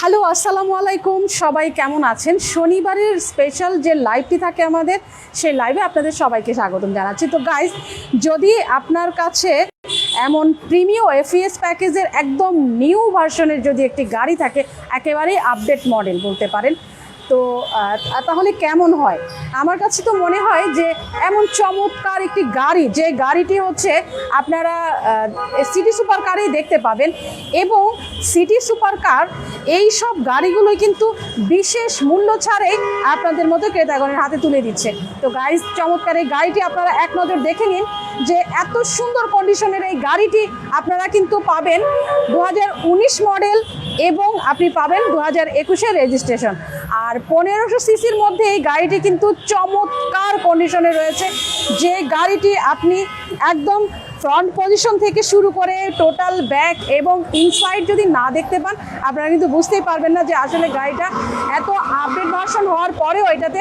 Hello, আসসালামু আলাইকুম। সবাই কেমন আছেন? শনিবারের স্পেশাল যে লাইভটি থাকে আমাদের, সেই লাইভে আপনাদের সবাইকে স্বাগতম জানাচ্ছি। তো গাইজ যদি আপনার কাছে এমন প্রিমিয় এফিএস প্যাকেজের একদম নিউ ভার্সনের যদি একটি গাড়ি থাকে, একেবারেই আপডেট মডেল বলতে পারেন তো তাহলে কেমন হয়? আমার কাছে তো মনে হয় যে এমন চমৎকার একটি গাড়ি, যে গাড়িটি হচ্ছে আপনারা সিটি সুপার কারেই দেখতে পাবেন এবং সিটি সুপার কার এই সব গাড়িগুলোই কিন্তু বিশেষ মূল্য ছাড়েই আপনাদের মতো ক্রেতাগণের হাতে তুলে দিচ্ছে। তো গাইজ চমৎকার এই গাড়িটি আপনারা এক নজর দেখে নিন যে এত সুন্দর কন্ডিশনের এই গাড়িটি আপনারা কিন্তু পাবেন দু হাজার উনিশ মডেল এবং আপনি পাবেন দু হাজার রেজিস্ট্রেশন আর পনেরোশো সিসির মধ্যে এই গাড়িটি কিন্তু চমৎকার কন্ডিশনে রয়েছে। যে গাড়িটি আপনি একদম ফ্রন্ট পজিশন থেকে শুরু করে টোটাল ব্যাক এবং ইনসাইড যদি না দেখতে পান, আপনারা কিন্তু বুঝতেই পারবেন না যে আসলে গাড়িটা এত আপডেট ভার্সন হওয়ার পরেও এটাতে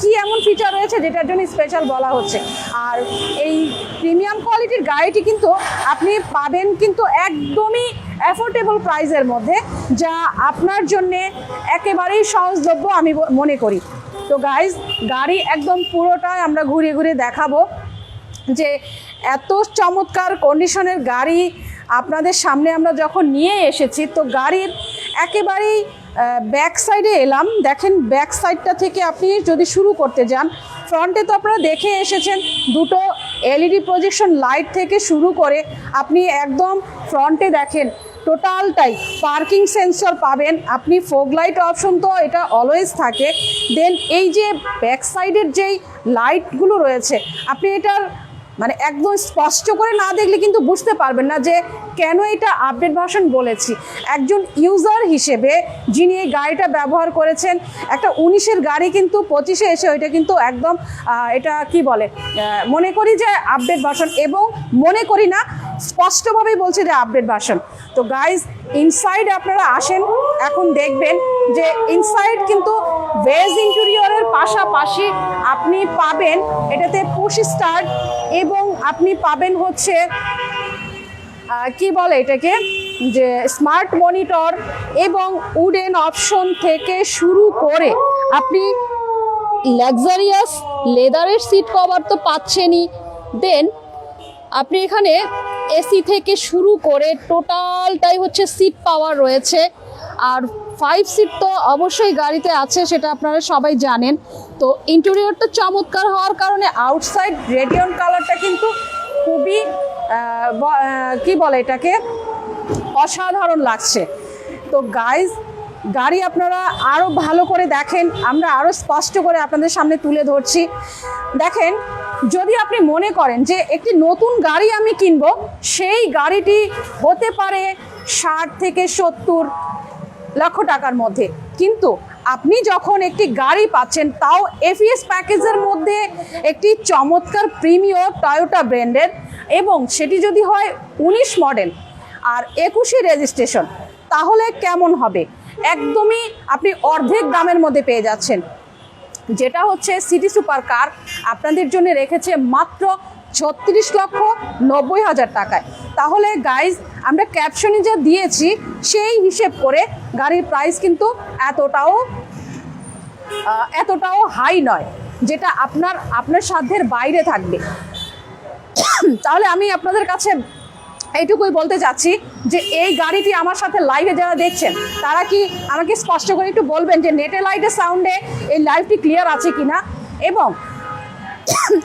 কি এমন ফিচার রয়েছে যেটার জন্য স্পেশাল বলা হচ্ছে। আর এই প্রিমিয়াম কোয়ালিটির গাড়িটি কিন্তু আপনি পাবেন কিন্তু একদমই অ্যাফোর্ডেবল প্রাইসের মধ্যে, যা আপনার জন্যে একেবারেই সহজলভ্য আমি মনে করি। তো গাইজ গাড়ি একদম পুরোটাই আমরা ঘুরে ঘুরে দেখাবো যে এত চমৎকার কন্ডিশনের গাড়ি আপনাদের সামনে আমরা যখন নিয়ে এসেছি, তো গাড়ির একেবারেই ব্যাক সাইডে এলাম। দেখেন ব্যাক সাইডটা থেকে আপনি যদি শুরু করতে যান ফ্রন্টে তো আপনারা দেখে এসেছেন, দুটো এলইডি প্রজেকশন লাইট থেকে শুরু করে আপনি একদম ফ্রন্টে দেখেন টোটালটাই পার্কিং সেন্সর পাবেন। আপনি ফোগ লাইট অপশন তো এটা অলওয়েজ থাকে। দেন এই যে ব্যাক সাইডের যেই লাইটগুলো রয়েছে, আপনি এটার মানে একদম স্পষ্ট করে না দেখলে কিন্তু বুঝতে পারবেন না যে কেন এটা আপডেট ভার্সন বলেছি? একজন ইউজার হিসেবে যিনি এই গাড়িটা ব্যবহার করেছেন, একটা উনিশের গাড়ি কিন্তু পঁচিশে এসে ওইটা কিন্তু একদম এটা কি বলে মনে করি যে আপডেট ভার্সন এবং মনে করি না, স্পষ্টভাবেই বলছে যে আপডেট ভার্সন তো গাইজ ইনসাইড আপনারা আসেন, এখন দেখবেন যে ইনসাইড কিন্তু ভেজ ইন্টেরিয়রের পাশাপাশি আপনি পাবেন এটাতে পুশ স্টার্ট এবং আপনি পাবেন হচ্ছে কি বলে এটাকে? যে স্মার্ট মনিটর এবং উডেন অপশন থেকে শুরু করে আপনি লাক্সারিয়াস লেদারের সিট কভার তো পাচ্ছেনই। দেন আপনি এখানে এসি থেকে শুরু করে টোটালটাই হচ্ছে সিট পাওয়ার রয়েছে। আর ফাইভ সিট তো অবশ্যই গাড়িতে আছে, সেটা আপনারা সবাই জানেন। তো ইন্টেরিয়রটা চমৎকার হওয়ার কারণে আউটসাইড রেডিয়ন কালারটা কিন্তু খুবই কি বলে এটাকে? অসাধারণ লাগছে। তো গাইজ গাড়ি আপনারা আরও ভালো করে দেখেন, আমরা আরও স্পষ্ট করে আপনাদের সামনে তুলে ধরছি। দেখেন, যদি আপনি মনে করেন যে একটি নতুন গাড়ি আমি কিনবো, সেই গাড়িটি হতে পারে ষাট থেকে সত্তর লক্ষ টাকার মধ্যে। কিন্তু আপনি যখন একটি গাড়ি পাচ্ছেন, তাও এফিএস প্যাকেজের মধ্যে একটি চমৎকার প্রিমিয়র টয়োটা ব্র্যান্ডের এবং সেটি যদি হয় উনিশ মডেল আর একুশে রেজিস্ট্রেশন তাহলে কেমন হবে? একদমই আপনি অর্ধেক দামের মধ্যে পেয়ে যাচ্ছেন। যেটা হচ্ছে সিটি সুপার কার আপনাদের জন্য রেখেছে মাত্র ছত্রিশ লক্ষ নব্বই হাজার টাকায়। তাহলে গাইজ আমরা ক্যাপশনে যা দিয়েছি, সেই হিসেব করে গাড়ির প্রাইস কিন্তু এতটাও এতটাও হাই নয়, যেটা আপনার আপনার সাধ্যের বাইরে থাকবে। তাহলে আমি আপনাদের কাছে এইটুকুই বলতে চাচ্ছি যে এই গাড়িটি আমার সাথে লাইভে যারা দেখছেন, তারা কি আমাকে স্পষ্ট করে একটু বলবেন যে নেটে লাইটের সাউন্ডে এই লাইভটি ক্লিয়ার আছে কিনা? এবং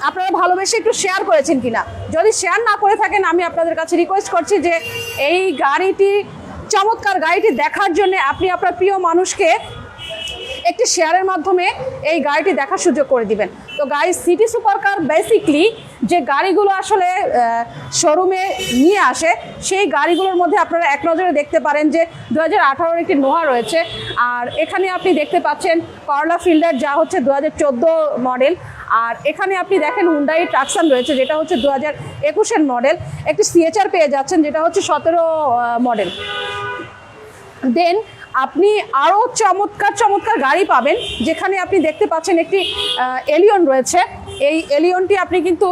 আপনারা ভালোবেসে একটু শেয়ার করেছেন কিনা? যদি শেয়ার না করে থাকেন, আমি আপনাদের কাছে রিকোয়েস্ট করছি যে এই গাড়িটি, চমৎকার গাড়িটি দেখার জন্য আপনি আপনার প্রিয় মানুষকে একটি শেয়ারের মাধ্যমে এই গাড়িটি দেখার সুযোগ করে দিবেন। তো গাড়ি সিটি সুপার কার বেসিকলি যে গাড়িগুলো আসলে শোরুমে নিয়ে আসে, সেই গাড়িগুলোর মধ্যে আপনারা এক নজরে দেখতে পারেন যে দু হাজার একটি নোহা রয়েছে। আর এখানে আপনি দেখতে পাচ্ছেন করলা ফিল্ডার যা হচ্ছে দু হাজার চোদ্দ মডেল আর এখানে আপনি দেখেন হুন্ডাই ট্রাকসান রয়েছে, যেটা হচ্ছে দু হাজার একুশের মডেল একটি সিএচআর পেয়ে যাচ্ছেন, যেটা হচ্ছে সতেরো মডেল দেন আপনি আরও চমৎকার চমৎকার গাড়ি পাবেন, যেখানে আপনি দেখতে পাচ্ছেন একটি এলিয়ন রয়েছে। এই এলিয়নটি আপনি কিন্তু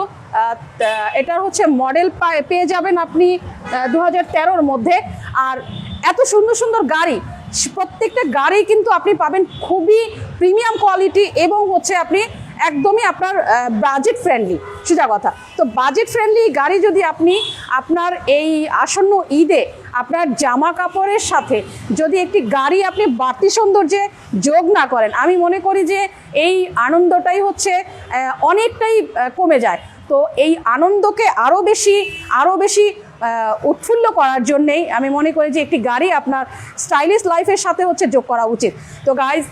এটার হচ্ছে মডেল পেয়ে যাবেন আপনি দু হাজার মধ্যে। আর এত সুন্দর সুন্দর গাড়ি, প্রত্যেকটা গাড়ি কিন্তু আপনি পাবেন খুবই প্রিমিয়াম কোয়ালিটি এবং হচ্ছে আপনি একদমই আপনার বাজেট ফ্রেন্ডলি সোজা কথা। তো বাজেট ফ্রেন্ডলি গাড়ি যদি আপনি আপনার এই আসন্ন ঈদে আপনার জামা কাপড়ের সাথে যদি একটি গাড়ি আপনি বাড়তি সৌন্দর্যে যোগ না করেন, আমি মনে করি যে এই আনন্দটাই হচ্ছে অনেকটাই কমে যায়। তো এই আনন্দকে আরও বেশি আরও বেশি উৎফুল্ল করার জন্যেই আমি মনে করি যে একটি গাড়ি আপনার স্টাইলিশ লাইফের সাথে হচ্ছে যোগ করা উচিত। তো গাইজ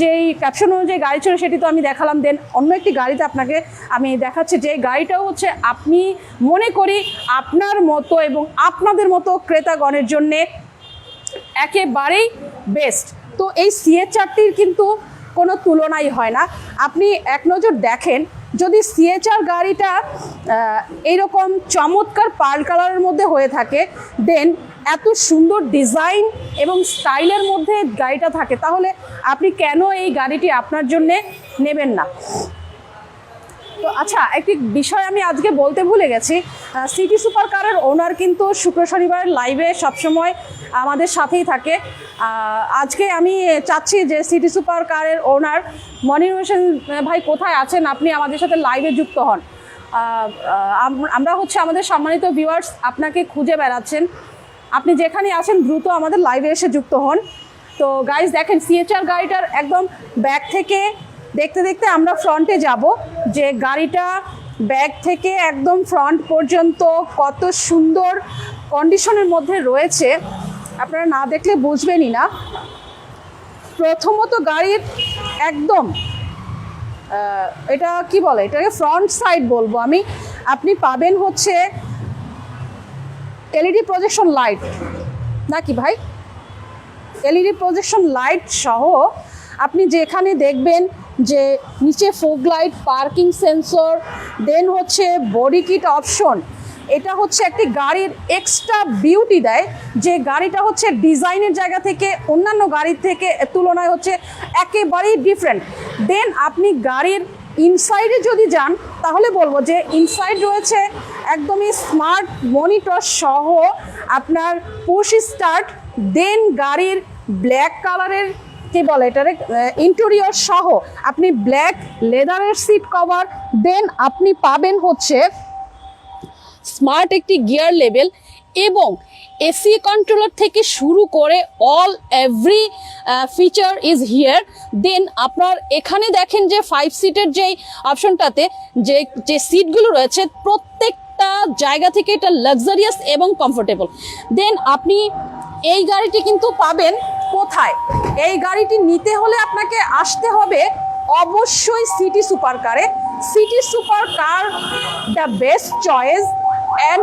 যেই ক্যাপশন অনুযায়ী গাড়ি ছিল সেটি তো আমি দেখালাম দেন অন্য একটি গাড়িতে আপনাকে আমি দেখাচ্ছি, যে গাড়িটাও হচ্ছে আপনি মনে করি আপনার মতো এবং আপনাদের মতো ক্রেতাগণের জন্যে একেবারেই বেস্ট তো এই সিএ চারটির কিন্তু কোনো তুলনাই হয় না। আপনি এক নজর দেখেন যদি সিএচআর গাড়িটা এইরকম চমৎকার পার্ল কালারের মধ্যে হয়ে থাকে দেন এত সুন্দর ডিজাইন এবং স্টাইলের মধ্যে গাড়িটা থাকে, তাহলে আপনি কেন এই গাড়িটি আপনার জন্যে নেবেন না? তো আচ্ছা একটি বিষয় আমি আজকে বলতে ভুলে গেছি। সিটি সুপার কারের ওনার কিন্তু শুক্র শনিবারের লাইভে সবসময় আমাদের সাথেই থাকে। আজকে আমি চাচ্ছি যে সিটি সুপার কারের ওনার মনির হোসেন ভাই কোথায় আছেন? আপনি আমাদের সাথে লাইভে যুক্ত হন। আমরা হচ্ছে আমাদের সম্মানিত ভিউয়ার্স আপনাকে খুঁজে বেড়াচ্ছেন। আপনি যেখানে আছেন, দ্রুত আমাদের লাইভে এসে যুক্ত হন। তো গাইজ দেখেন সিএচআর গাড়িটার একদম ব্যাক থেকে দেখতে দেখতে আমরা ফ্রন্টে যাব যে গাড়িটা ব্যাগ থেকে একদম ফ্রন্ট পর্যন্ত কত সুন্দর কন্ডিশনের মধ্যে রয়েছে। আপনারা না দেখলে বুঝবেনই না। প্রথমত গাড়ির একদম এটা কি বলে? এটাকে ফ্রন্ট সাইড বলব আমি। আপনি পাবেন হচ্ছে এলইডি প্রজেকশন লাইট। নাকি ভাই? এলইডি প্রজেকশন লাইট সহ আপনি যেখানে দেখবেন যে নিচে fog light parking sensor then হচ্ছে বডি কিট অপশন এটা হচ্ছে একটি গাড়ির এক্সট্রা বিউটি দেয়, যে গাড়িটা হচ্ছে ডিজাইনের জায়গা থেকে, অন্যান্য গাড়ির থেকে তুলনায় হচ্ছে একেবারেই ডিফারেন্ট দেন আপনি গাড়ির ইনসাইডে যদি যান, তাহলে বলব যে ইনসাইড রয়েছে একদমই স্মার্ট মনিটর সহ আপনার পুশ স্টার্ট দেন গাড়ির ব্ল্যাক কালারের কি বলে এটারে? ইন্টেরিয়র সহ আপনি ব্ল্যাক লেদারের সিট কভার দেন আপনি পাবেন হচ্ছে স্মার্ট একটি গিয়ার লেভেল এবং এসি কন্ট্রোলার থেকে শুরু করে all every feature is here then আপনার এখানে দেখেন যে ফাইভ সিটের যেই অপশনটাতে যে যে সিটগুলো রয়েছে, প্রত্যেকটা জায়গা থেকে এটা লাক্সারিয়াস এবং কমফোর্টেবল দেন আপনি এই গাড়িটি কিন্তু পাবেন কোথায়? এই গাড়িটি নিতে হলে আপনাকে আসতে হবে অবশ্যই সিটি সুপার কারে city super car the best choice, and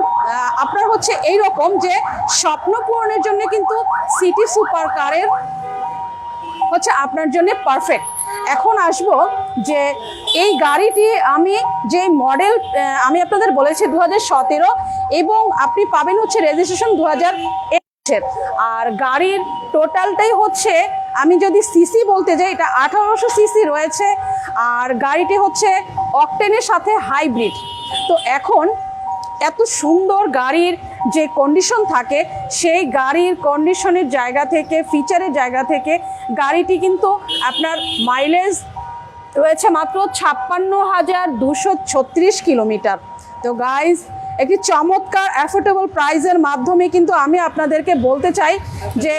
আপনার হচ্ছে এই রকম যে স্বপ্ন পূরণের জন্য কিন্তু সিটি সুপার কারের হচ্ছে আপনার জন্য পারফেক্ট এখন আসব যে এই গাড়িটি আমি যে মডেল আমি আপনাদের বলেছি দু এবং আপনি পাবেন হচ্ছে রেজিস্ট্রেশন দু হাজার আর গাড়ির টোটালটাই হচ্ছে, আমি যদি সিসি বলতে যাই, এটা আঠারোশো সিসি রয়েছে, আর গাড়িটি হচ্ছে অকটেনের সাথে হাইব্রিড তো এখন এত সুন্দর গাড়ির যে কন্ডিশন থাকে, সেই গাড়ির কন্ডিশনের জায়গা থেকে ফিচারের জায়গা থেকে গাড়িটি কিন্তু আপনার মাইলেজ রয়েছে মাত্র ছাপ্পান্ন হাজার দুশো ছত্রিশ কিলোমিটার। তো গাইজ একটি চমৎকার অ্যাফোর্ডেবল প্রাইজের মাধ্যমে কিন্তু আমি আপনাদেরকে বলতে চাই যে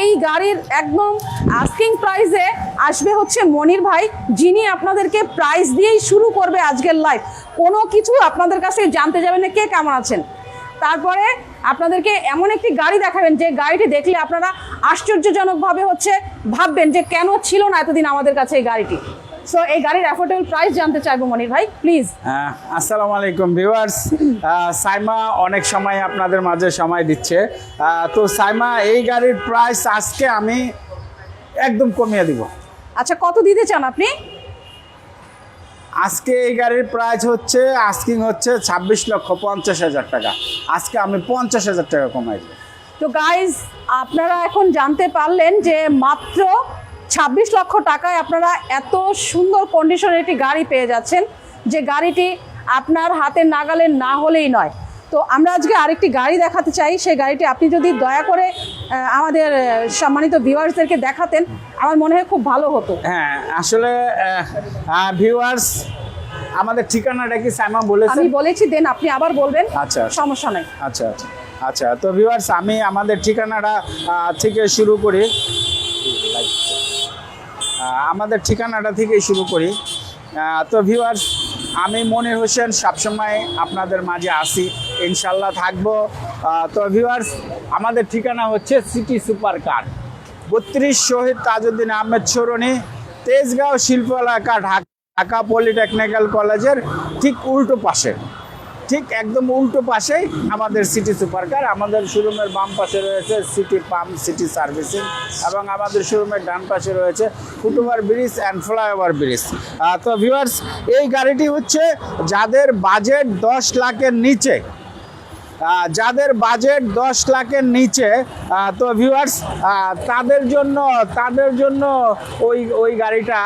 এই গাড়ির একদম আস্কিং প্রাইসে আসবে হচ্ছে মনির ভাই, যিনি আপনাদেরকে প্রাইস দিয়েই শুরু করবে আজকের লাইফ কোনো কিছু আপনাদের কাছে জানতে যাবেন না, কে কেমন আছেন? তারপরে আপনাদেরকে এমন একটি গাড়ি দেখাবেন, যে গাড়িটি দেখলে আপনারা আশ্চর্যজনকভাবে হচ্ছে ভাববেন যে কেন ছিল না এতদিন আমাদের কাছে এই গাড়িটি। সো এই গাড়ির অ্যাফোর্ডেবল প্রাইস জানতে চাইব মনির ভাই প্লিজ আহ, আসসালামু আলাইকুম ভিউয়ার্স সাইমা অনেক সময় আপনাদের মাঝে সময় দিচ্ছে। তো সাইমা এই গাড়ির প্রাইস আজকে আমি একদম কমিয়ে দিব। আচ্ছা কত দিতে চান আপনি? আজকে এই গাড়ির প্রাইস হচ্ছে আস্কিং হচ্ছে ছাব্বিশ লক্ষ পঞ্চাশ হাজার টাকা। আজকে আমি পঞ্চাশ হাজার টাকা কমাই দেবো। তো গাইজ আপনারা এখন জানতে পারলেন যে মাত্র ছাব্বিশ লক্ষ টাকায় আপনারা এত সুন্দর কন্ডিশনের একটি গাড়ি পেয়ে যাচ্ছেন। যে গাড়িটি আপনার হাতে নাগালে না হলেই নয়। তো আমরা আজকে আরেকটি গাড়ি দেখাতে চাই। সেই গাড়িটি আপনি যদি দয়া করে আমাদের সম্মানিত ভিউয়ার্সদেরকে দেখাতেন আমার মনে হয় খুব ভালো হতো। হ্যাঁ আসলে ভিউয়ার্স আমাদের ঠিকানাটা কি সাইমা বলেছেন? আমি বলেছি দেন আপনি আবার বলবেন। আচ্ছা, আচ্ছা। সমস্যা নাই। আচ্ছা আচ্ছা। আচ্ছা তো ভিউয়ার্স আমি আমাদের ঠিকানাটা থেকে শুরু করি। আমাদের ঠিকানাটা থেকে শুরু করি। তো ভিউয়ার্স আমি মনির হোসেন, সবসময় আপনাদের মাঝে আসি ইনশাল্লাহ থাকব। তো ভিউয়ার্স আমাদের ঠিকানা হচ্ছে সিটি সুপার কার বত্রিশ শহীদ তাজউদ্দিন আহমেদ সরণি, তেজগাঁও শিল্প এলাকা ঢাকা ঢাকা পলিটেকনিক্যাল কলেজের ঠিক উল্টো পাশে। ঠিক একদম উল্টো পাশেই আমাদের সিটি সুপার কার আমাদের শোরুমের বাম পাশে রয়েছে সিটি পাম্প সিটি সার্ভিসিং এবং আমাদের শোরুমের ডান পাশে রয়েছে foot over bridge and flyover bridge তো ভিউয়ার্স এই গাড়িটি হচ্ছে যাদের বাজেট দশ লাখের নিচে। যাদের বাজেট দশ লাখের নিচে তো ভিউয়ার্স তাদের জন্য তাদের জন্য ওই ওই গাড়িটা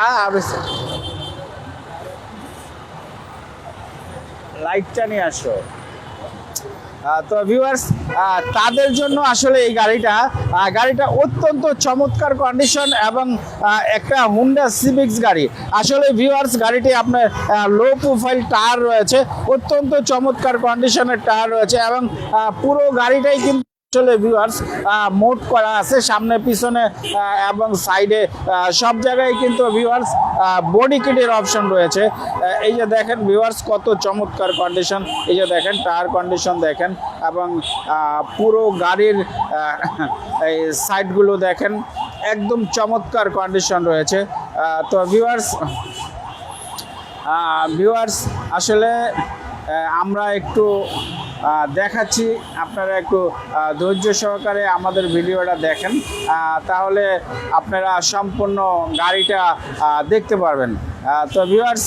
লাইটটা নিয়ে আসো। তো ভিউয়ার্স তাদের জন্য আসলে এই গাড়িটা গাড়িটা অত্যন্ত চমৎকার কন্ডিশন এবং একটা হুন্ডা সিভিক্স গাড়ি। আসলে ভিউয়ার্স গাড়িটি আপনার লো প্রোফাইল টায়ার রয়েছে, অত্যন্ত চমৎকার কন্ডিশনের টায়ার রয়েছে এবং পুরো গাড়িটাই কিন্তু আসলে ভিউয়ার্স মোট করা আছে সামনে, পিছনে এবং সাইডে সব জায়গায় কিন্তু ভিউয়ার্স বডি কিটের অপশন রয়েছে। এই যে দেখেন ভিউয়ার্স কত চমৎকার কন্ডিশন এই যে দেখেন টায়ার কন্ডিশন দেখেন, এবং পুরো গাড়ির এই সাইডগুলো দেখেন, একদম চমৎকার কন্ডিশন রয়েছে। তো ভিউয়ার্স ভিউয়ার্স আসলে আমরা একটু দেখাচ্ছি। আপনারা একটু ধৈর্য সহকারে আমাদের ভিডিওটা দেখেন। তাহলে আপনারা সম্পূর্ণ গাড়িটা দেখতে পারবেন। তো ভিউয়ার্স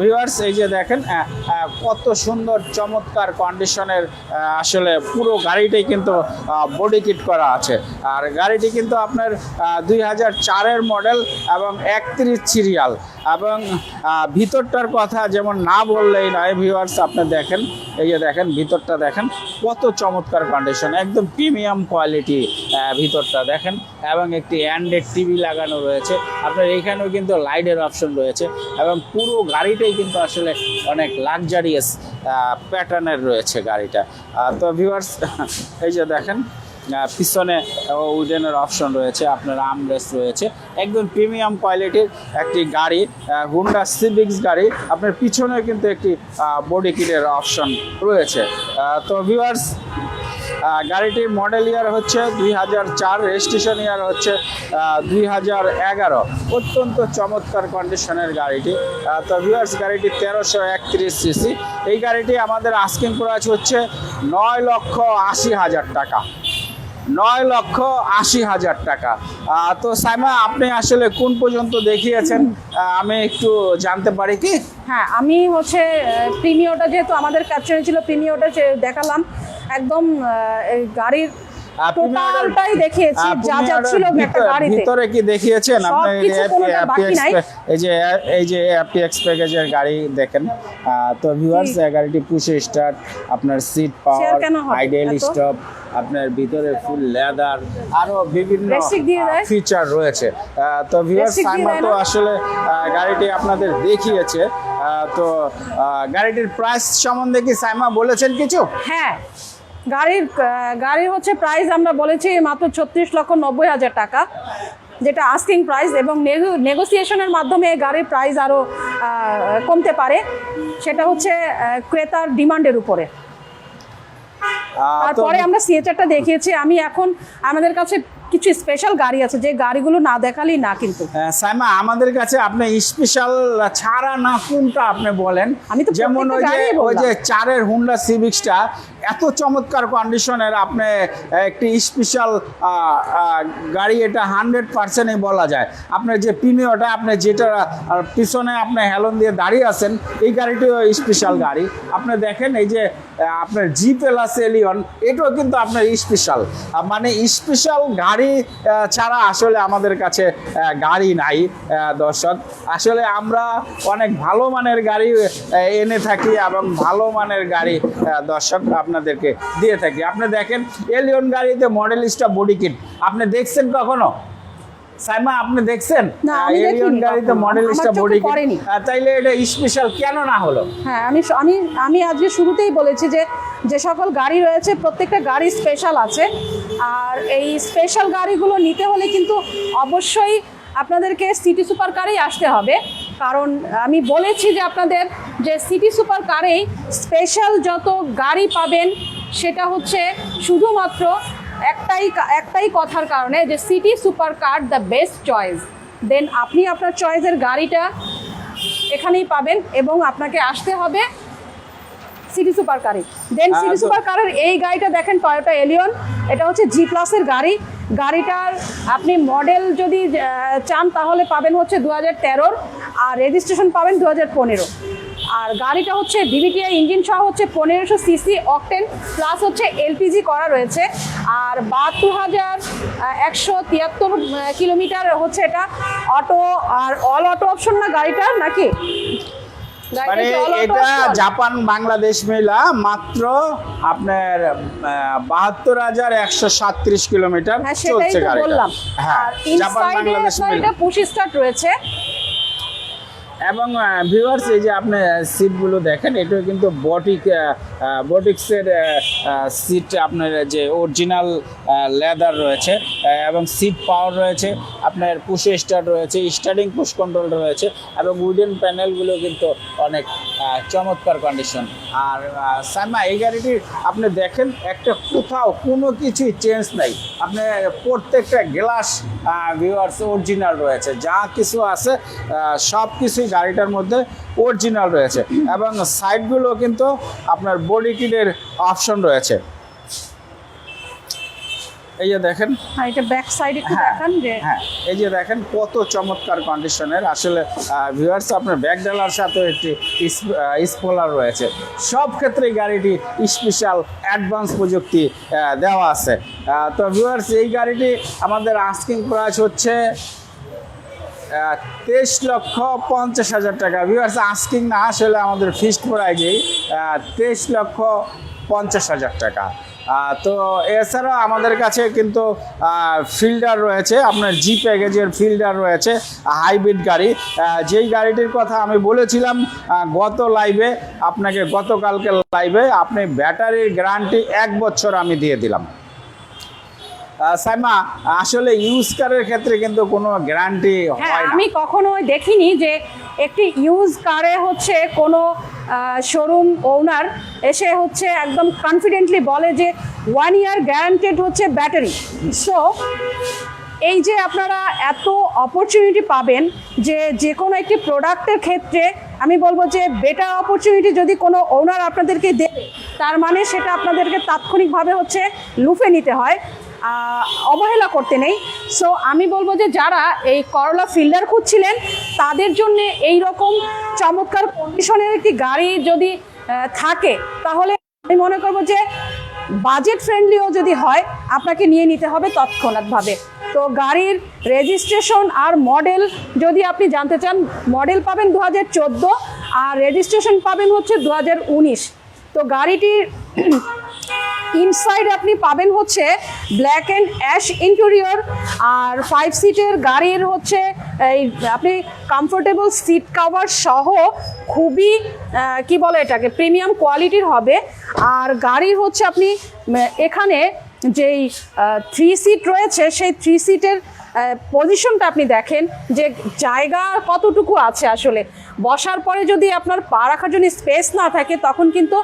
ভিউয়ার্স এই যে দেখেন কত সুন্দর চমৎকার কন্ডিশনের আসলে পুরো গাড়িটাই কিন্তু বডি কিট করা আছে। আর গাড়িটি কিন্তু আপনার দুই হাজার চারের মডেল এবং একত্রিশ সিরিয়াল এবং ভিতরটার কথা যেমন না বললেই নয় ভিউয়ার্স আপনি দেখেন, এই যে দেখেন, ভিতরটা দেখেন, কত চমৎকার কন্ডিশন একদম প্রিমিয়াম কোয়ালিটি ভিতরটা দেখেন, এবং একটি অ্যান্ড্রয়েড টিভি লাগানো রয়েছে। আপনার এইখানেও কিন্তু লাইটের অপশন রয়েছে, এবং পুরো গাড়িটাই কিন্তু আসলে অনেক লাক্সারিয়াস প্যাটার্নের রয়েছে গাড়িটা। তো ভিউয়ার্স এই যে দেখেন পিছনে উডেনের অপশন রয়েছে, আপনার আমরেস রয়েছে। একদম প্রিমিয়াম কোয়ালিটির একটি গাড়ি হুন্ডা সিভিক্স গাড়ি। আপনার পিছনে কিন্তু একটি বডি কিটের অপশন রয়েছে। তো ভিউয়ার্স গাড়িটির মডেল ইয়ার হচ্ছে দুই হাজার চার রেজিস্ট্রেশন ইয়ার হচ্ছে দুই হাজার এগারো। অত্যন্ত চমৎকার কন্ডিশনের গাড়িটি। তো ভিউয়ার্স গাড়িটি তেরোশো একত্রিশ সিসি এই গাড়িটি আমাদের আস্কিং প্রাইস হচ্ছে নয় লক্ষ আশি হাজার টাকা। নয় লক্ষ আশি হাজার টাকা। তো সাইমা, আপনি আসলে কোন পর্যন্ত দেখিয়েছেন? আমি একটু জানতে পারি কি? হ্যাঁ আমি হচ্ছে প্রিমিওটা যেহেতু আমাদের ক্যাপচারে ছিল প্রিমিওটা যে দেখালাম, একদম গাড়ির টোটালটাই দেখিয়েছি যা যা ছিল একটা গাড়িতে। ভিতরে কি দেখিয়েছেন আপনি এই যে। এই যে এই যে অ্যাপটিএক্স প্যাকেজের গাড়ি দেখেন। তো ভিউয়ার্স গাড়িটি পুশে স্টার্ট আপনার সিট পাওয়ার আইডিয়াল স্টপ আপনার ভিতরে ফুল লেদার আরও বিভিন্ন? ফিচার রয়েছে। তো ভিউয়ার্স সাইমা তো আসলে গাড়িটি আপনাদের দেখিয়েছে। তো গাড়িটির প্রাইস সম্বন্ধে কি সাইমা বলেছেন কিছু? হ্যাঁ। গাড়ির গাড়ির হচ্ছে প্রাইস আমরা বলেছি মাত্র ছত্রিশ লক্ষ নব্বই হাজার টাকা যেটা আস্কিং প্রাইস এবং নেগোসিয়েশনের মাধ্যমে গাড়ির প্রাইস আরও কমতে পারে সেটা হচ্ছে ক্রেতার ডিমান্ডের উপরে। তারপরে আমরা সিএচারটা দেখিয়েছি আমি এখন আমাদের কাছে কিছু স্পেশাল গাড়ি আছে যে গাড়িগুলো না দেখালেই না কিন্তু। আহ, সাইমা আমাদের কাছে আপনি স্পেশাল ছাড়া না কোনটা আপনি বলেন? আমি তো যেমন ওই যে ওই যে। চারের হুন্ডা সিভিক্সটা এত চমৎকার কন্ডিশনের আপনি একটি স্পেশাল গাড়ি এটা হান্ড্রেড পার্সেন্টই বলা যায়। আপনার যে প্রিমিয়টা আপনি যেটা পিছনে আপনি হেলন দিয়ে দাঁড়িয়ে আছেন এই গাড়িটিও স্পেশাল গাড়ি। আপনি দেখেন এই যে আপনার জি প্লাস এলিয়ন এটাও কিন্তু আপনার স্পেশাল মানে স্পেশাল গাড়ি গাড়ি ছাড়া আসলে আমাদের কাছে গাড়ি নাই দর্শক। আসলে আমরা অনেক ভালো মানের গাড়ি এনে থাকি এবং ভালো মানের গাড়ি দর্শক আপনাদেরকে দিয়ে থাকি। আপনি দেখেন এলিয়ন গাড়িতে মডেল স্টা বডি কিট আপনি দেখছেন কখনো? সাইমা আপনি দেখছেন? না, আমি দেখিনি গাড়িতে কখনো। মডেলিস্টা বডি তাইলে এটা স্পেশাল কেন না হলো? হ্যাঁ আমি আমি আমি আজকে শুরুতেই বলেছি যে যে সকল গাড়ি রয়েছে প্রত্যেকটা গাড়ি স্পেশাল আছে। আর এই স্পেশাল গাড়িগুলো নিতে হলে কিন্তু অবশ্যই আপনাদেরকে সিটি সুপার কারেই আসতে হবে। কারণ আমি বলেছি যে আপনাদের যে সিটি সুপার কারেই স্পেশাল যত গাড়ি পাবেন সেটা হচ্ছে শুধুমাত্র একটাই একটাই কথার কারণে যে city super car the best choice then আপনি আপনার চয়েসের গাড়িটা এখানেই পাবেন এবং আপনাকে আসতে হবে সিটি সুপার কারে দেন সিটি সুপার কারের এই গাড়িটা দেখেন টয়োটা এলিয়ন এটা হচ্ছে জি প্লাসের গাড়ি। গাড়িটার আপনি মডেল যদি চান তাহলে পাবেন হচ্ছে দু হাজার আর রেজিস্ট্রেশন পাবেন দু হাজার পনেরো। আর গাড়িটা হচ্ছে ডিভিটিআই ইঞ্জিন সহ হচ্ছে পনেরোশো সিসি অকটেন প্লাস হচ্ছে এলপিজি করা রয়েছে। আর বাহাত্তর হাজার একশো তিয়াত্তর কিলোমিটার হচ্ছে এটা। অটো আর অল অটো অপশন না গাড়িটা নাকি? মানে এটা জাপান বাংলাদেশ মেলা মাত্র আপনার বাহাত্তর হাজার একশো সাতত্রিশ কিলোমিটার হ্যাঁ চলছে গাড়িটা। হ্যাঁ জাপান বাংলাদেশ মেলা। এটা পুশ স্টার্ট রয়েছে। এবং ভিউয়ার্স এই যে আপনি সিটগুলো দেখেন, এটাও কিন্তু বটিক বটিক্সের সিট আপনার যে অরিজিনাল লেদার রয়েছে এবং সিট পাওয়ার রয়েছে, আপনার পুশে স্টার রয়েছে স্টার্টিং পুশ কন্ট্রোল রয়েছে, এবং উইডেন প্যানেলগুলো কিন্তু অনেক চমৎকার কন্ডিশন আর সাইমা, এই গাড়িটি আপনি দেখেন, একটা কোথাও কোনো কিছুই চেঞ্জ নাই। আপনি প্রত্যেকটা গ্লাস ভিউয়ার্স অরিজিনাল রয়েছে, যা কিছু আছে সব কিছুই গাড়িটার মধ্যে অরিজিনাল রয়েছে এবং সাইডগুলো কিন্তু আপনার বডি কিটের অপশন রয়েছে। এই যে দেখেন। এটা ব্যাক সাইড একটু হ্যাঁ, দেখান যে হ্যাঁ এই যে দেখেন কত চমৎকার কন্ডিশনের আসলে ভিউয়ার্স আপনার ব্যাক ডালার সাথে একটি স্পলার রয়েছে। সব ক্ষেত্রে গাড়িটি স্পেশাল অ্যাডভান্স প্রযুক্তি দেওয়া আছে। তো ভিউয়ার্স এই গাড়িটি আমাদের আস্কিং প্রাইস হচ্ছে তেইশ লক্ষ পঞ্চাশ হাজার টাকা। ভিউয়ার্স আস্কিং না আসলে আমাদের ফিক্সড প্রাইজেই তেইশ লক্ষ পঞ্চাশ হাজার টাকা। তো এছাড়া আমাদের কাছে কিন্তু ফিল্ডার রয়েছে, আপনার জি প্যাকেজের ফিল্ডার রয়েছে হাইব্রিড গাড়ি। যেই গাড়িটির কথা আমি বলেছিলাম গত লাইভে আপনাকে গতকালকে লাইভে আপনি ব্যাটারির গ্যারান্টি এক বছর আমি দিয়ে দিলাম। সাইমা আসলে ইউজ কারের ক্ষেত্রে কিন্তু কোনো গ্যারান্টি হ্যাঁ না। আমি কখনো দেখিনি যে একটি ইউজ কারে হচ্ছে কোনো শোরুম ওনার এসে হচ্ছে একদম কনফিডেন্টলি বলে যে ওয়ান ইয়ার গ্যারান্টেড হচ্ছে ব্যাটারি সো এই যে আপনারা এত অপরচুনিটি পাবেন যে যে কোনো একটি প্রোডাক্টের ক্ষেত্রে আমি বলব যে বেটার অপরচুনিটি যদি কোনো ওনার আপনাদেরকে দেবে তার মানে সেটা আপনাদেরকে তাৎক্ষণিকভাবে হচ্ছে লুফে নিতে হয়। অবহেলা করতে নেই। সো আমি বলব যে যারা এই করলা ফিল্ডার খুঁজছিলেন, তাদের জন্য এই রকম চমৎকার কন্ডিশনের একটি গাড়ি যদি থাকে, তাহলে আমি মনে করব যে বাজেট ফ্রেন্ডলিও যদি হয়, আপনাকে নিয়ে নিতে হবে তৎক্ষণাৎভাবে। তো গাড়ির রেজিস্ট্রেশন আর মডেল যদি আপনি জানতে চান মডেল পাবেন দু হাজার চোদ্দ আর রেজিস্ট্রেশন পাবেন হচ্ছে দু হাজার উনিশ। তো গাড়িটির ইনসাইড আপনি পাবেন হচ্ছে ব্ল্যাক অ্যান্ড অ্যাশ ইন্টেরিয়র আর ফাইভ সিটের গাড়ির হচ্ছে, এই আপনি কমফোর্টেবল সিট কাভার সহ খুবই কি বলে এটাকে প্রিমিয়াম কোয়ালিটির হবে। আর গাড়ির হচ্ছে আপনি, এখানে যেই থ্রি সিট রয়েছে, সেই থ্রি সিটের পজিশনটা আপনি দেখেন যে জায়গা কতটুকু আছে আসলে। বসার পরে যদি আপনার পা রাখার জন্য স্পেস না থাকে তখন কিন্তু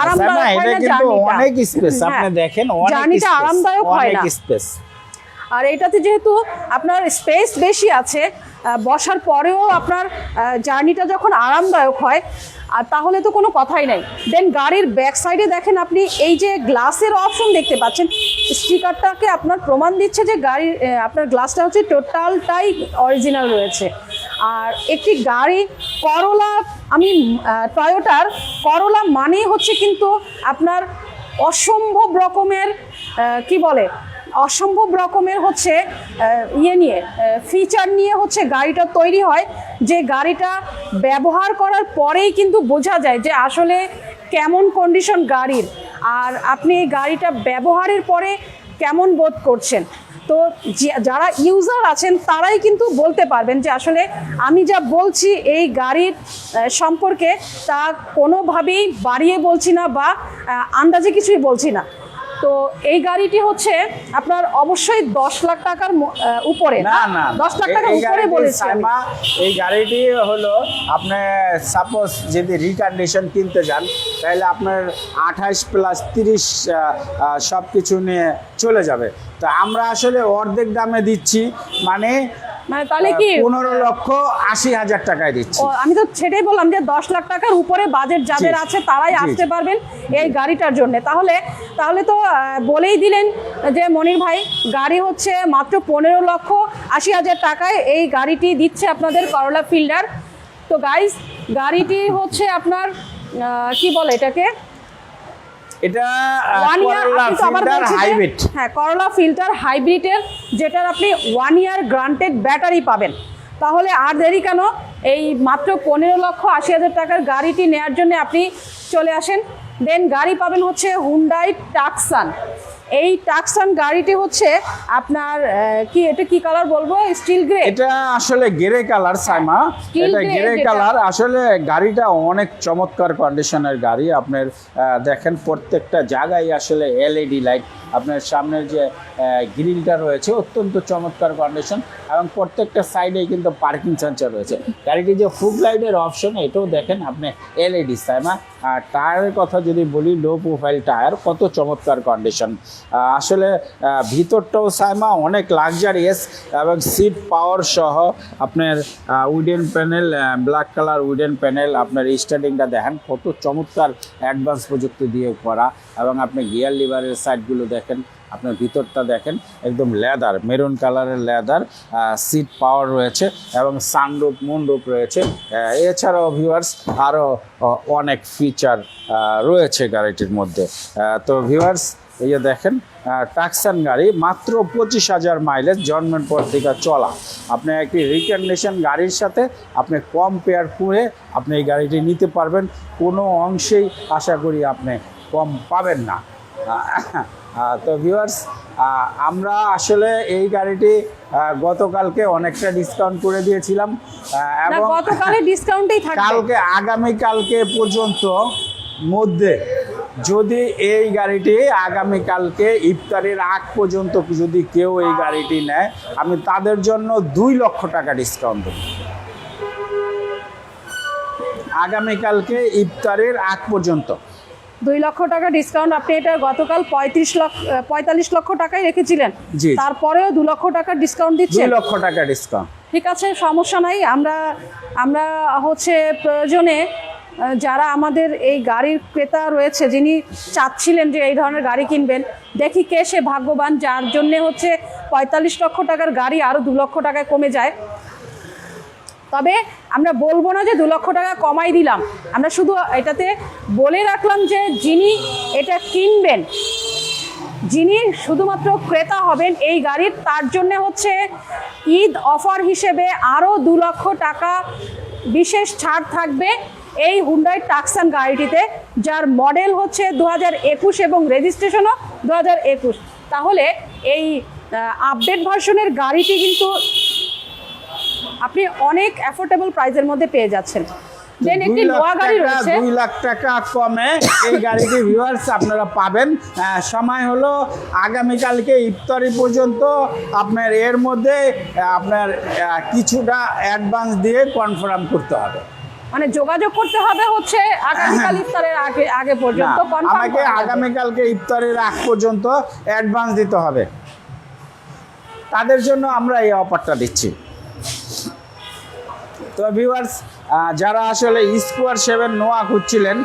আরামদায়ক হয় না জার্নিটা? অনেক স্পেস আপনি হ্যাঁ, দেখেন অনেক জার্নিটা আরামদায়ক হয় না। স্পেস আর এটাতে যেহেতু আপনার স্পেস বেশি আছে বসার পরেও আপনার জার্নিটা যখন আরামদায়ক হয় আর তাহলে তো কোনো কথাই নাই। দেন গাড়ির ব্যাক সাইডে দেখেন আপনি, এই যে গ্লাসের অপশন দেখতে পাচ্ছেন, স্টিকারটাকে আপনার প্রমাণ দিচ্ছে যে গাড়ির আপনার গ্লাসটা হচ্ছে টোটালটাই অরিজিনাল রয়েছে। আর একটি গাড়ি করলা আমি টয়োটার করলা মানেই হচ্ছে কিন্তু আপনার অসম্ভব রকমের কি বলে অসম্ভব রকমের হচ্ছে ইয়ে নিয়ে ফিচার নিয়ে হচ্ছে গাড়িটা তৈরি হয়, যে গাড়িটা ব্যবহার করার পরেই কিন্তু বোঝা যায় যে আসলে কেমন কন্ডিশন গাড়ির। আর আপনি এই গাড়িটা ব্যবহারের পরে কেমন বোধ করছেন। তো যারা ইউজার আছেন, তারাই কিন্তু বলতে পারবেন যে আসলে আমি যা বলছি এই গাড়ির সম্পর্কে তা কোনোভাবেই বাড়িয়ে বলছি না বা আন্দাজে কিছুই বলছি না। তো এই গাড়িটি হচ্ছে আপনার অবশ্যই দশ লাখ টাকার উপরে না না দশ লাখ টাকার উপরে বলেছি। এই গাড়িটি হলো আপনি সাপোজ যদি রিকন্ডিশন কিনতে যান তাহলে আপনার আঠাশ প্লাস তিরিশ সব কিছু নিয়ে চলে যাবে তো আমরা আসলে অর্ধেক দামে দিচ্ছি মানে মানে তাহলে কি? পনেরো লক্ষ আশি হাজার টাকায় দিচ্ছি। ও, আমি তো সেটাই বললাম যে দশ লাখ টাকার উপরে বাজেট যাদের আছে তারাই আসতে পারবেন এই গাড়িটার জন্য। তাহলে তাহলে তো বলেই দিলেন যে মনির ভাই গাড়ি হচ্ছে মাত্র পনেরো লক্ষ আশি হাজার টাকায় এই গাড়িটি দিচ্ছে আপনাদের করলা ফিল্ডার তো গাইস গাড়িটি হচ্ছে আপনার কি বলে এটাকে? এটা ওয়ান ইয়ার আপনি তো আবার হাইব্রিড হ্যাঁ করলা ফিল্টার হাইব্রিডের যেটার আপনি ওয়ান ইয়ার গ্রান্টেড ব্যাটারি পাবেন। তাহলে আর দেরি কেন? এই মাত্র পনেরো লক্ষ আশি হাজার টাকার গাড়িটি নেওয়ার জন্য আপনি চলে আসেন। দেন গাড়ি পাবেন হচ্ছে হুন্ডাই টাকসান এই টাকসান গাড়িটি হচ্ছে আপনার কি এটা কি কালার বলব? স্টিল গ্রে এটা আসলে গেরে কালার সাইমা। এটা গেরে কালার আসলে গাড়িটা অনেক চমৎকার কন্ডিশনের গাড়ি। আপনার দেখেন প্রত্যেকটা জায়গায় আসলে এলইডি লাইট আপনার সামনের যে গ্রিলটা রয়েছে অত্যন্ত চমৎকার কন্ডিশন এবং প্রত্যেকটা সাইডেই কিন্তু পার্কিং সেন্সার রয়েছে। গাড়িটি যে ফুক লাইটের অপশন এটাও দেখেন আপনি এলইডি সাইমা। আর টায়ারের কথা যদি বলি লো প্রোফাইল টায়ার কত চমৎকার কন্ডিশন আসলে ভিতরটাও সাইমা অনেক লাক্সারিয়াস এবং সিট পাওয়ার সহ আপনার wooden panel black colour wooden panel আপনার স্টার্টিংটা দেখেন। কত চমৎকার অ্যাডভান্স প্রযুক্তি দিয়ে করা এবং আপনি গিয়ার লিভারের সাইডগুলো দেখেন, আপনার ভিতরটা দেখেন, একদম লেদার মেরুন কালারের লেদার সিট পাওয়ার রয়েছে এবং সানরুপ মুনরুপ রয়েছে। এছাড়াও ভিউয়ার্স আরও অনেক ফিচার রয়েছে গাড়িটির মধ্যে। তো ভিউয়ার্স এই যে দেখেন টাক্সান গাড়ি মাত্র পঁচিশ হাজার মাইলেজ জন্মের পর থেকে চলা। আপনি একটি রিকন্ডিশন গাড়ির সাথে আপনি কম পেয়ার করে আপনি এই গাড়িটি নিতে পারবেন। কোনো অংশেই আশা করি আপনি কম পাবেন না। তো ভিউয়ার্স আমরা আসলে এই গাড়িটি গতকালকে অনেকটা ডিসকাউন্ট করে দিয়েছিলাম। এবং গতকালে ডিসকাউন্টেই কালকে আগামী কালকে পর্যন্ত মধ্যে যদি এই গাড়িটি আগামী কালকে ইফতারের আগ পর্যন্ত যদি কেউ এই গাড়িটি নেয় আমি তাদের জন্য দুই লক্ষ টাকা ডিসকাউন্ট দেব। আগামীকালকে ইফতারের আগ পর্যন্ত। দুই লক্ষ টাকা ডিসকাউন্ট আপনি এটা গতকাল পঁয়ত্রিশ লক্ষ পঁয়তাল্লিশ লক্ষ টাকায় রেখেছিলেন। তারপরেও দু লক্ষ টাকার ডিসকাউন্ট দুই দিচ্ছেন। লক্ষ টাকা ডিসকাউন্ট ঠিক আছে সমস্যা নাই। আমরা আমরা হচ্ছে প্রয়োজনে যারা আমাদের এই গাড়ির ক্রেতা রয়েছে, যিনি চাচ্ছিলেন যে এই ধরনের গাড়ি কিনবেন, দেখি কে সে ভাগ্যবান, যার জন্যে হচ্ছে পঁয়তাল্লিশ লক্ষ টাকার গাড়ি আরও দু লক্ষ টাকায় কমে যায়। তবে আমরা বলব না যে দু লক্ষ টাকা কমাই দিলাম। আমরা শুধু এটাতে বলে রাখলাম যে যিনি এটা কিনবেন, যিনি শুধুমাত্র ক্রেতা হবেন এই গাড়ির, তার জন্য হচ্ছে ঈদ অফার হিসেবে আরও দু লক্ষ টাকা বিশেষ ছাড় থাকবে। এই হুন্ডাই টাকসান গাড়িটিতে যার মডেল হচ্ছে দু হাজার একুশ এবং রেজিস্ট্রেশনও দু হাজার একুশ। তাহলে এই আপডেট ভার্সনের গাড়িটি কিন্তু আপনি অনেক অ্যাফোর্ডেবল প্রাইসের মধ্যে পেয়ে যাচ্ছেন। দেন একটি দুই লোয়া গাড়ি রয়েছে। দুই লাখ টাকা কমে এই গাড়িটি ভিউয়ার্স আপনারা পাবেন। সময় হলো আগামীকালকে ইফতারি পর্যন্ত আপনার এর মধ্যে আপনার কিছুটা অ্যাডভান্স দিয়ে কনফার্ম করতে হবে। মানে যোগাযোগ করতে হবে হচ্ছে আগামীকাল ইফতারের আগে আগে পর্যন্ত আমাকে আগামীকালকে ইফতারের আগ পর্যন্ত অ্যাডভান্স দিতে হবে। তাদের জন্য আমরা এই অফারটা দিচ্ছি। তো ভিউয়ার্স যারা আসলে স্কোয়ার সেভেন নোয়া খুঁজছিলেন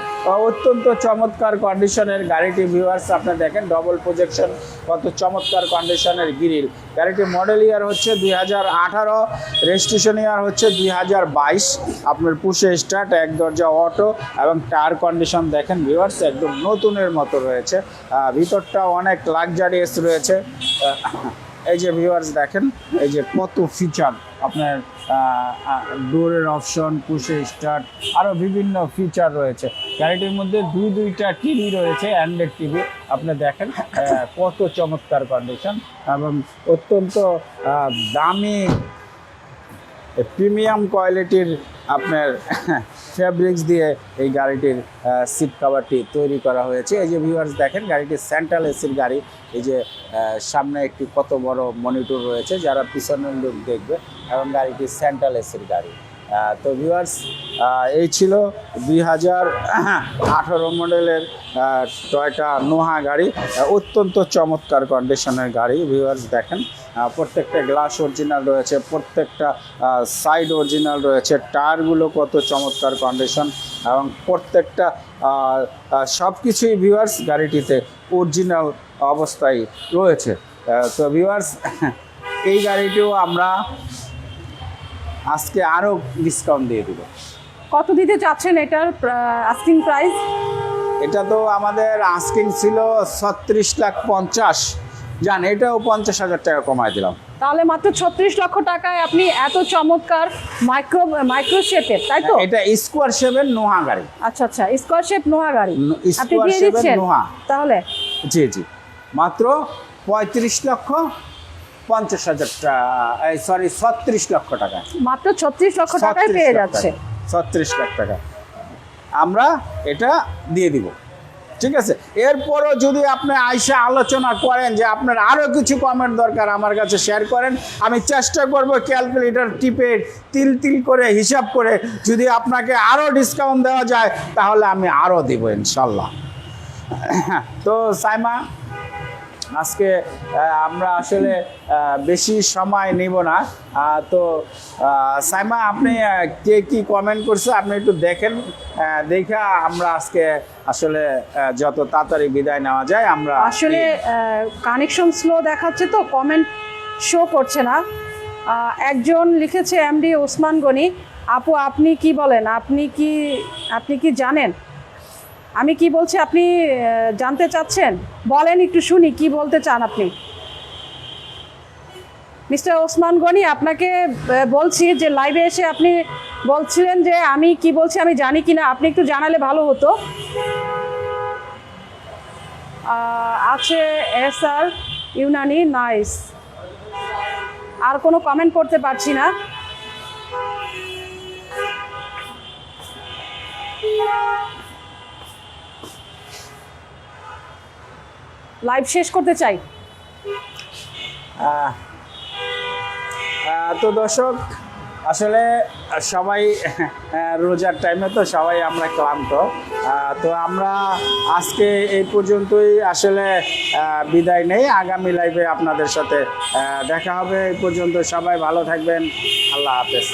অত্যন্ত চমৎকার কন্ডিশনের গাড়িটি ভিউয়ার্স আপনি দেখেন ডবল প্রজেকশন কত চমৎকার কন্ডিশনের গ্রিল গাড়িটি মডেল ইয়ার হচ্ছে দুই হাজার আঠারো রেজিস্ট্রেশন ইয়ার হচ্ছে দুই হাজার বাইশ। আপনার পুষে স্টার্ট এক দরজা অটো এবং টায়ার কন্ডিশন দেখেন ভিউয়ার্স একদম নতুনের মতো রয়েছে। ভিতরটা অনেক লাক্সারিয়াস রয়েছে। এই যে ভিউয়ার্স দেখেন, এই যে কত ফিচার আপনার ডোরের অপশন পুষে স্টার্ট আরও বিভিন্ন ফিচার রয়েছে। গাড়িটির মধ্যে দুই, দুইটা টিভি রয়েছে অ্যান্ড্রয়েড টিভি আপনি দেখেন কত চমৎকার কন্ডিশন এবং অত্যন্ত দামি প্রিমিয়াম কোয়ালিটির আপনার ফ্যাব্রিক্স দিয়ে এই গাড়িটির সিট কাভারটি তৈরি করা হয়েছে। এই যে ভিউয়ার্স দেখেন, গাড়িটি সেন্ট্রাল এসির গাড়ি। এই যে সামনে একটি কত বড় মনিটর রয়েছে, যারা পিছনের লোক দেখবে এবং গাড়িটি সেন্ট্রাল এসির গাড়ি। তো ভিউয়ার্স এই ছিল দুই হাজার আঠারো মডেলের টয়টা নোহা গাড়ি অত্যন্ত চমৎকার কন্ডিশনের গাড়ি ভিউয়ার্স দেখেন প্রত্যেকটা গ্লাস অরিজিনাল রয়েছে, প্রত্যেকটা সাইড অরিজিনাল রয়েছে, টায়ারগুলো কত চমৎকার কন্ডিশন এবং প্রত্যেকটা সব কিছুই ভিউয়ার্স গাড়িটিতে অরিজিনাল অবস্থায় রয়েছে। তো ভিউয়ার্স এই গাড়িটিও আমরা আজকে আরও ডিসকাউন্ট দিয়ে দেবো কত দিতে চাচ্ছেন এটার আস্কিং প্রাইস এটা তো আমাদের আস্কিং ছিল ছত্রিশ লাখ পঞ্চাশ। জান এটাও পঞ্চাশ হাজার টাকা কমায় দিলাম। তাহলে মাত্র ছত্রিশ লক্ষ টাকায় আপনি এত চমৎকার মাইক্রো মাইক্রো শেপের তাই তো? এটা স্কোয়ার সেভেন নোহা গাড়ি। আচ্ছা আচ্ছা স্কোয়ার শেপ নোয়া গাড়ি। দিয়ে দিচ্ছেন? নোহা। তাহলে? জি জি। মাত্র পঁয়ত্রিশ লক্ষ পঞ্চাশ হাজার টাকা সরি ছত্রিশ লক্ষ টাকা। মাত্র ছত্রিশ লক্ষ টাকায় পেয়ে যাচ্ছে। ছত্রিশ লাখ টাকা। আমরা এটা দিয়ে দিব। ঠিক আছে? এরপরও যদি আপনি আইসা আলোচনা করেন যে আপনার আরও কিছু কমেন্ট দরকার আমার কাছে শেয়ার করেন। আমি চেষ্টা করব ক্যালকুলেটর টিপে তিল তিল করে হিসাব করে যদি আপনাকে আরও ডিসকাউন্ট দেওয়া যায় তাহলে আমি আরও দিব ইনশাল্লাহ। তো সাইমা আজকে আমরা আসলে বেশি সময় নিব না। তো সাইমা, আপনি কে কি কমেন্ট করছে আপনি একটু দেখেন। দেখা আমরা আজকে আসলে যত তাড়াতাড়ি বিদায় নেওয়া যায়, আমরা আসলে কানেকশন স্লো দেখাচ্ছে তো কমেন্ট শো করছে না। একজন লিখেছে এমডি ওসমান গনি, আপু, আপনি কি বলেন? আপনি কি আপনি কি জানেন? আমি কি বলছি, আপনি জানতে চাচ্ছেন? বলেন একটু শুনি, কি বলতে চান আপনি? মিস্টার ওসমান গনি, আপনাকে বলছি যে লাইভে এসে আপনি বলছিলেন যে আমি কি বলছি, আমি জানি কি না আপনি একটু জানালে ভালো হতো। আছে, এস আর, ইউনানি, নাইস। আর কোনো কমেন্ট করতে পারছি না। লাইভ শেষ করতে চাই। তো দর্শক, আসলে সবাই রোজার টাইমে তো সবাই আমরা ক্লান্ত। তো আমরা আজকে এই পর্যন্তই আসলে বিদায় নেই। আগামী লাইভে আপনাদের সাথে দেখা হবে। এই পর্যন্ত সবাই ভালো থাকবেন। আল্লাহ হাফেজ।